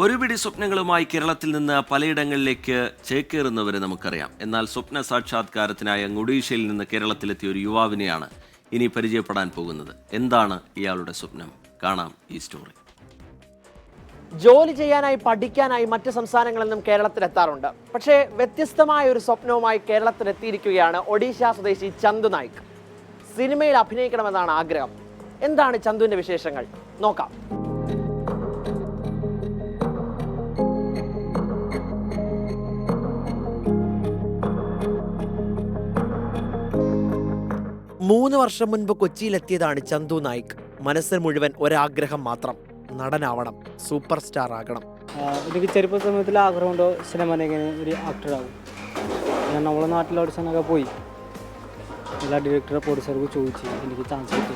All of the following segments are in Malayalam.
ഒരു പിടി സ്വപ്നങ്ങളുമായി കേരളത്തിൽ നിന്ന് പലയിടങ്ങളിലേക്ക് ചേക്കേറുന്നവരെ നമുക്കറിയാം. എന്നാൽ സ്വപ്ന സാക്ഷാത്കാരത്തിനായി ഒഡീഷയിൽ നിന്ന് കേരളത്തിലെത്തിയ ഒരു യുവാവിനെയാണ് ഇനി പരിചയപ്പെടാൻ പോകുന്നത്. എന്താണ് ഇയാളുടെ സ്വപ്നം? കാണാം ഈ സ്റ്റോറി. ജോലി ചെയ്യാനായി പഠിക്കാനായി മറ്റ് സംസ്ഥാനങ്ങളിൽ നിന്നും കേരളത്തിലെത്താറുണ്ട്. പക്ഷേ വ്യത്യസ്തമായ ഒരു സ്വപ്നവുമായി കേരളത്തിലെത്തിയിരിക്കുകയാണ് ഒഡീഷ സ്വദേശി ചന്തു നായിക്. സിനിമയിൽ അഭിനയിക്കണമെന്നാണ് ആഗ്രഹം. എന്താണ് ചന്തുവിന്റെ വിശേഷങ്ങൾ? നോക്കാം. മൂന്ന് വർഷം മുൻപ് കൊച്ചിയിലെത്തിയതാണ് ചന്തു നായിക്. മനസ്സിൽ മുഴുവൻ ഒരാഗ്രഹം മാത്രം. നടനാവണം. സൂപ്പർ സ്റ്റാർ ആകണം എനിക്ക് ചെറുപ്പ സമയത്തിൽ ആഗ്രഹമുണ്ടോ? സിനിമ ഒരു ആക്ടറാകും ഞാൻ നമ്മളെ നാട്ടിൽ ഓഡിഷനൊക്കെ പോയി. എല്ലാ ഡയറക്ടറെ പ്രൊഡ്യൂസർക്ക് ചോദിച്ചു എനിക്ക് ചാൻസ് കിട്ടി.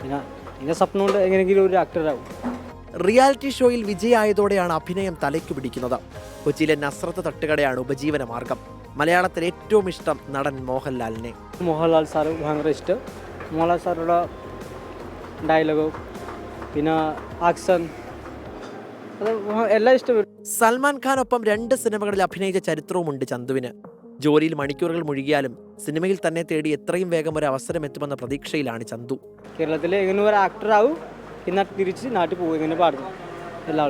പിന്നെ എന്റെ സ്വപ്നമുണ്ട് എങ്ങനെയെങ്കിലും ഒരു ആക്ടറാകും റിയാലിറ്റി ഷോയിൽ വിജയമായതോടെയാണ് അഭിനയം തലയ്ക്ക് പിടിക്കുന്നത്. കൊച്ചിയിലെ നസ്രത്ത് തട്ടുകടയാണ് ഉപജീവന മാർഗം മലയാളത്തിൽ ഏറ്റവും ഇഷ്ടം നടൻ മോഹൻലാലിനെ. മോഹൻലാൽ സാറ് ഭയങ്കര ഇഷ്ടം. മോഹൻലാൽ സാറുടെ ഡയലോഗ് പിന്നെ ആക്ഷൻ അത് എല്ലാം ഇഷ്ടപ്പെട്ടു സൽമാൻ ഖാനൊപ്പം രണ്ട് സിനിമകളിൽ അഭിനയിച്ച ചരിത്രവുമുണ്ട് ചന്തുവിന്. ജോലിയിൽ മണിക്കൂറുകൾ മുഴുകിയാലും സിനിമയിൽ തന്നെ തേടി എത്രയും വേഗം ഒരു അവസരം എത്തുമെന്ന പ്രതീക്ഷയിലാണ് ചന്തു. കേരളത്തിലെ ഇങ്ങനെ ഒരു ആക്ടറാവും പിന്നെ തിരിച്ച് നാട്ടിൽ പോകും ഇങ്ങനെ പാടുന്നു എല്ലാ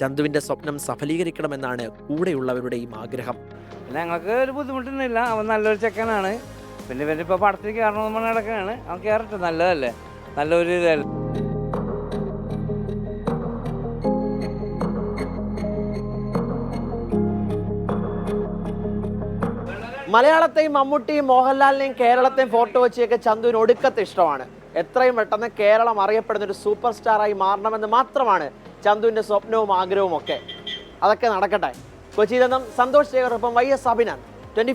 ചന്തുവിന്റെ സ്വപ്നം സഫലീകരിക്കണമെന്നാണ് കൂടെയുള്ളവരുടെയും ആഗ്രഹം. പിന്നെ ഞങ്ങൾക്ക് ഒരു ബുദ്ധിമുട്ടൊന്നുമില്ല. അവൻ നല്ലൊരു ചെക്കനാണ്. പിന്നെ ഇവന്റെ ഇപ്പോൾ പടത്തിൽ കയറണമെന്ന് പറഞ്ഞ കിടക്കാണ് അവൻ കയറട്ടെ. നല്ലതല്ലേ? നല്ലൊരു ഇതല്ലേ? മലയാളത്തെയും മമ്മൂട്ടിയും മോഹൻലാലിനെയും കേരളത്തെയും ഫോട്ടോ വെച്ചൊക്കെ ചന്തുവിന് ഒടുക്കത്തെ ഇഷ്ടമാണ്. എത്രയും പെട്ടെന്ന് കേരളം അറിയപ്പെടുന്ന ഒരു സൂപ്പർ സ്റ്റാറായി മാറണമെന്ന് മാത്രമാണ് ചന്തുവിന്റെ സ്വപ്നവും ആഗ്രഹവും ഒക്കെ. അതൊക്കെ നടക്കട്ടെ. കൊച്ചിയിൽ നിന്നും സന്തോഷ് ശേഖറൊപ്പം വൈ എസ് അഭിനന്ദ്. ട്വന്റി